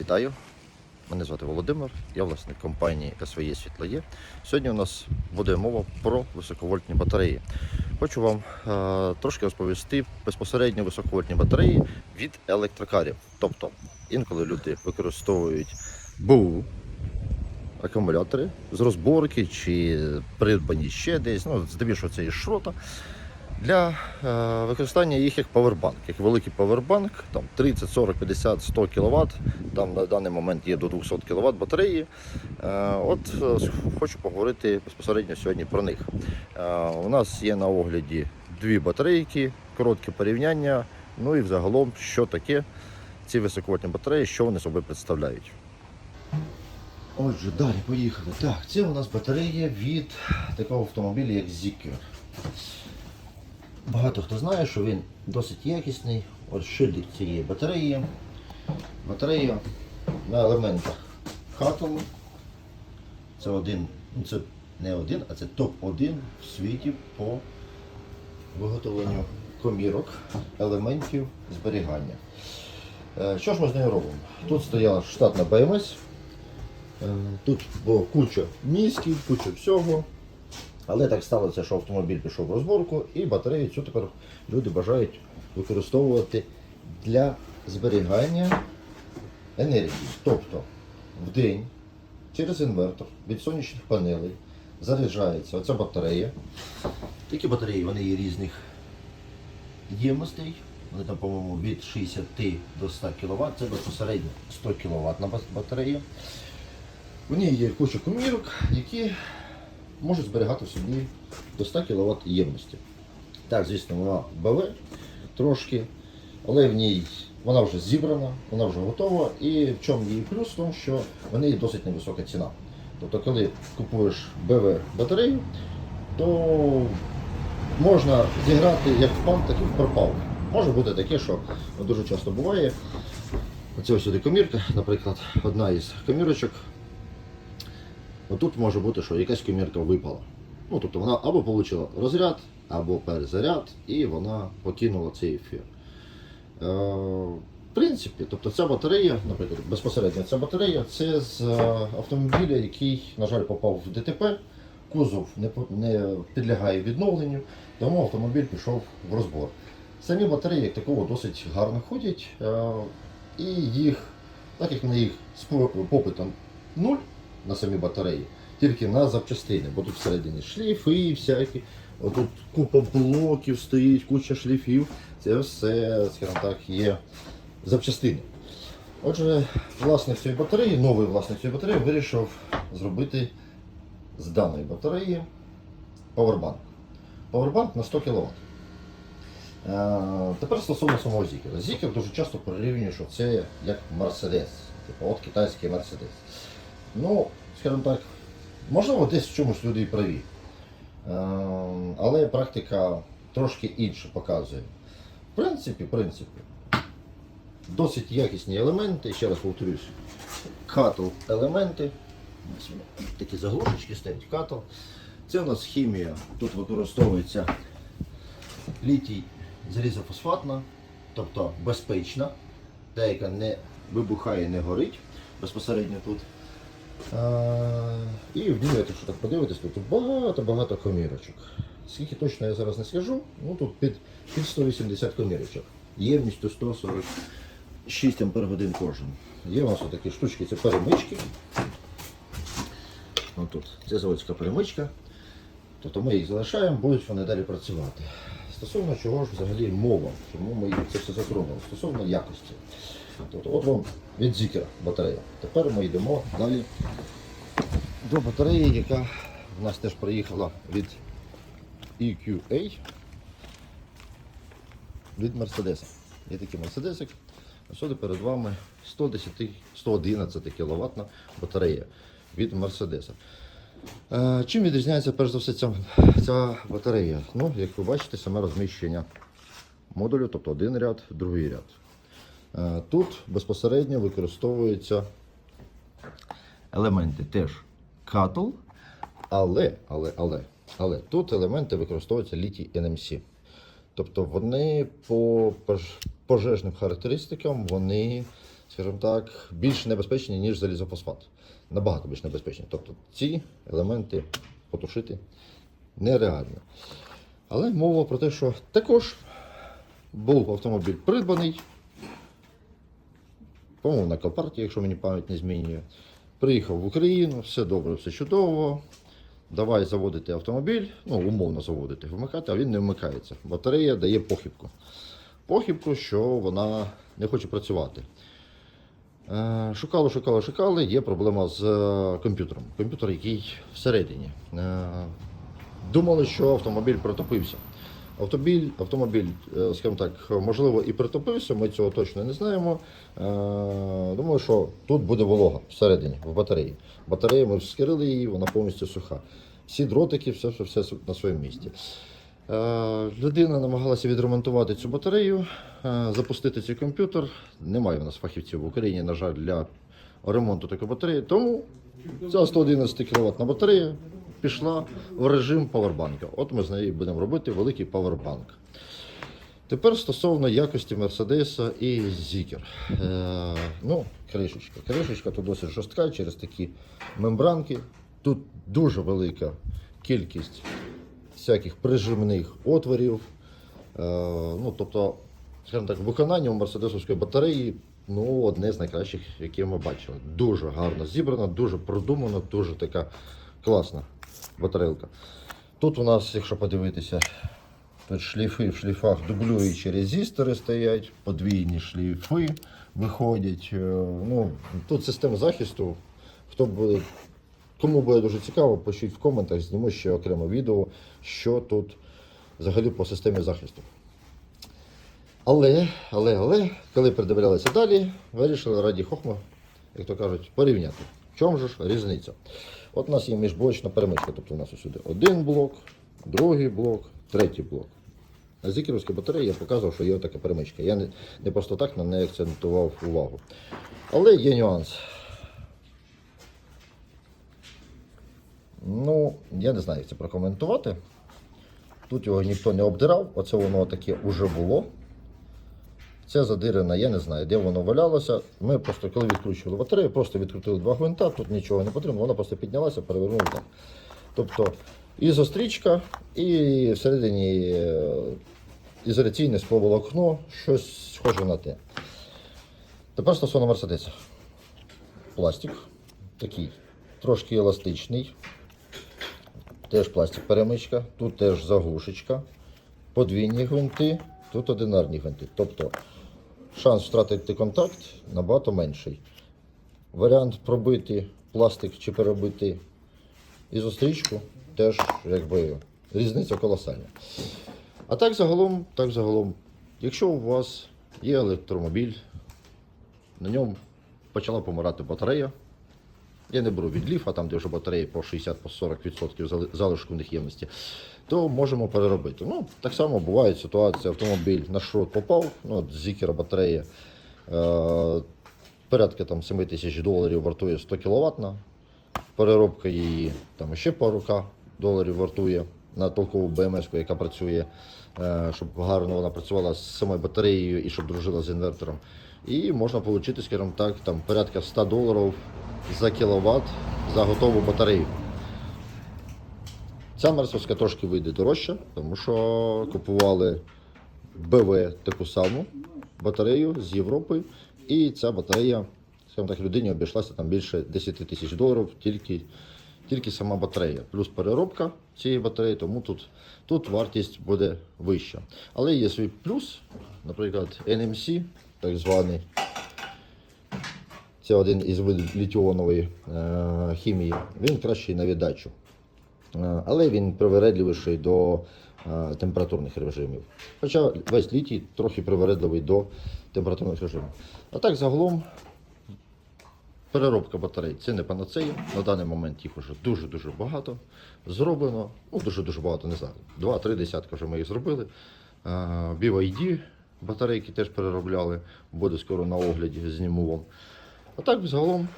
Вітаю! Мене звати Володимир, я власник компанії СВЄ Світлоє. Сьогодні у нас буде мова про високовольтні батареї. Хочу вам е, трошки розповісти безпосередньо високовольтні батареї від електрокарів. Тобто, інколи люди використовують БУ акумулятори з розборки чи придбані ще десь, ну, здебільшого це із шрота. Для е, використання їх як павербанк, як великий павербанк, там 30, 40, 50, 100 кВт, там на даний момент є до 200 кВт батареї. Е, от е, хочу поговорити безпосередньо сьогодні про них. У нас є на огляді дві батарейки, коротке порівняння, ну і взагалом, що таке ці високовольтні батареї, що вони собою представляють. Отже, далі поїхали. Так, це у нас батарея від такого автомобіля, як Zikr. Багато хто знає, що він досить якісний. Ось шильдик цієї батареї. Батарея на елементах Хатому. Це один, ну це не один, а це топ-1 в світі по виготовленню комірок, елементів зберігання. Е, Що ж ми з нею робимо? Тут стояла штатна БМС. Е, Тут було куча місків, куча всього. Але так сталося, що автомобіль пішов в розборку, і батарею цю тепер люди бажають використовувати для зберігання енергії. Тобто в день через інвертор від сонячних панелей заряджається оця батарея. Такі батареї вони є різних ємностей. Вони там, по-моєму, від 60 до 100 кВт. Це безпосередньо 100 кВт батарея. В ній є куча комірок, які можуть зберігати в собі до 100 кВт ємності. Так, звісно, вона БВ трошки, але в ній вона вже зібрана, вона вже готова. І в чому її плюс? В тому, що в неї досить невисока ціна. Тобто, коли купуєш БВ батарею, то можна зіграти як в пан, так і в пропав. Може бути таке, що дуже часто буває. Оце ось сюди комірка, наприклад, одна із комірочок Отут може бути, що якась комірка випала. Ну, тобто вона або отримала розряд, або перезаряд, і вона покинула цей ефір. Е, в принципі, тобто ця батарея, наприклад, безпосередньо ця батарея, це з е, автомобіля, який, на жаль, попав в ДТП. Кузов не, не підлягає відновленню, тому автомобіль пішов в розбор. Самі батареї як такого досить гарно ходять, е, і їх, так як на їх попитом нуль на самі батареї, тільки на запчастини, бо тут всередині шліфи всякі, отут купа блоків стоїть, куча шліфів. Це все, скажімо так, є запчастини. Отже, власник цієї батареї, новий власник цієї батареї вирішив зробити з даної батареї павербанк. Павербанк на 100 кВт. Е, тепер стосовно самого Зікера. Зікер дуже часто порівнює, що це як Мерседес. Типу, от китайський Мерседес. Ну, скажімо так, можливо, десь в чомусь люди і праві. Е, але практика трошки інше показує. В принципі, в принципі, досить якісні елементи, ще раз повторюсь, катл елементи. Такі заглушечки стоять катл. Це у нас хімія. Тут використовується літій залізофосфатна, тобто безпечна, та, яка не вибухає, не горить безпосередньо тут. І в ній, якщо так подивитись, тут багато-багато комірочок. Скільки точно я зараз не скажу, ну тут під, під 180 комірочок. Ємністю 146 ампер годин кожен. Є у нас такі штучки, це перемички. Ось. Це заводська перемичка. Тобто ми їх залишаємо, будуть вони далі працювати. Стосовно чого ж взагалі мова, чому ми це все затронули? Стосовно якості. Тобто, от вам від Зікера батарея. Тепер ми йдемо далі до батареї, яка в нас теж приїхала від EQA від Мерседеса. Є такий Мерседесик. Сюди перед вами 110, 111 кВт батарея від Мерседеса. Е, Чим відрізняється перш за все ця, ця батарея? Ну, як ви бачите, саме розміщення модулю, тобто один ряд, другий ряд. Е, Тут безпосередньо використовуються елементи теж катл, але, але, але, але тут елементи використовуються літій NMC. Тобто вони по пожежним характеристикам вони скажімо так, більш небезпечні, ніж залізофосфат. Набагато більш небезпечні. Тобто ці елементи потушити нереально. Але мова про те, що також був автомобіль придбаний, по-моєму, на Копарті, якщо мені пам'ять не змінює. Приїхав в Україну, все добре, все чудово. Давай заводити автомобіль, ну, умовно заводити, вмикати, а він не вмикається. Батарея дає похибку. Похибку, що вона не хоче працювати. Е, Шукали, шукали, шукали. Є проблема з е, комп'ютером. Комп'ютер, який всередині. Е, Думали, що автомобіль протопився. Автомобіль, автомобіль, е, скажімо так, можливо, і притопився, ми цього точно не знаємо. Е, Думаю, що тут буде волога всередині, в батареї. Батарея, ми вскрили її, вона повністю суха. Всі дротики, все, все, все на своєму місці. Е, Людина намагалася відремонтувати цю батарею, запустити цей комп'ютер. Немає у нас фахівців в Україні, на жаль, для ремонту такої батареї. Тому ця 111 кВт батарея пішла в режим павербанка. От ми з нею будемо робити великий павербанк. Тепер стосовно якості Мерседеса і Зікер. Е, ну, кришечка. Кришечка тут досить жорстка через такі мембранки. Тут дуже велика кількість всяких прижимних отворів. Е, ну, тобто, скажімо так, виконання у мерседесовської батареї ну, одне з найкращих, які ми бачили. Дуже гарно зібрана, дуже продумана, дуже така класна батарейка. Тут у нас, якщо подивитися, тут шліфи в шліфах дублюючі резистори стоять, подвійні шліфи виходять. Е, Ну, тут система захисту. Хто буде Кому буде дуже цікаво, пишіть в коментах, зніму ще окремо відео, що тут взагалі по системі захисту. Але, але, але, коли придивлялися далі, вирішили раді хохма, як то кажуть, порівняти. В чому ж різниця? От у нас є міжблочна перемичка, тобто у нас сюди один блок, другий блок, третій блок. На зікерівській батареї я показував, що є така перемичка. Я не, не просто так на неї акцентував увагу. Але є нюанс. Ну, я не знаю, як це прокоментувати. Тут його ніхто не обдирав, оце воно таке вже було. Це задирене, я не знаю, де воно валялося. Ми просто, коли відкручували батарею, просто відкрутили два гвинта, тут нічого не потрібно, вона просто піднялася, перевернула так. Тобто ізострічка і всередині е, ізоляційне скловолокно, щось схоже на те. Тепер стосовно Мерседеса. Пластик такий, трошки еластичний. Теж пластик перемичка, тут теж заглушечка, подвійні гвинти, тут одинарні гвинти. Тобто шанс втратити контакт набагато менший. Варіант пробити пластик чи перебити ізострічку теж якби різниця колосальна. А так загалом, так загалом, якщо у вас є електромобіль, на ньому почала помирати батарея. Я не беру від ліфа, там де вже батареї по 60-40% зали- залишку в них ємності, то можемо переробити. Ну, так само буває ситуація, автомобіль на шрот попав, ну, зікера батарея е, порядка там 7 тисяч доларів вартує 100 кВт. Переробка її там ще пару доларів вартує на толкову БМС, яка працює, е, щоб гарно вона працювала з самою батареєю і щоб дружила з інвертором. І можна отримати, скажімо так, там порядка 100 доларів за кіловат за готову батарею. Ця мерсовська трошки вийде дорожче, тому що купували БВ таку саму батарею з Європи. І ця батарея, скажімо так, людині обійшлася там більше 10 тисяч доларів тільки, тільки сама батарея. Плюс переробка цієї батареї, тому тут, тут вартість буде вища. Але є свій плюс, наприклад, NMC, так званий. Це один із видів літіонової е, хімії. Він кращий на віддачу. Е, але він привередливіший до е, температурних режимів. Хоча весь літій трохи привередливий до температурних режимів. А так загалом переробка батарей це не панацея. На даний момент їх вже дуже-дуже багато зроблено. Ну, дуже-дуже багато, не знаю. Два-три десятка вже ми їх зробили. Е, BYD батарейки теж переробляли, буде скоро на огляді зніму вам. А так, загалом,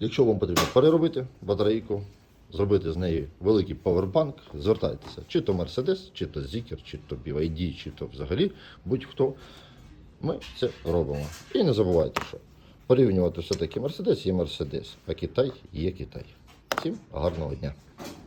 якщо вам потрібно переробити батарейку, зробити з неї великий павербанк, звертайтеся. Чи то Mercedes, чи то Zikr, чи то BYD, чи то взагалі будь-хто. Ми це робимо. І не забувайте, що порівнювати все-таки Мерседес є Мерседес, а Китай є Китай. Всім гарного дня!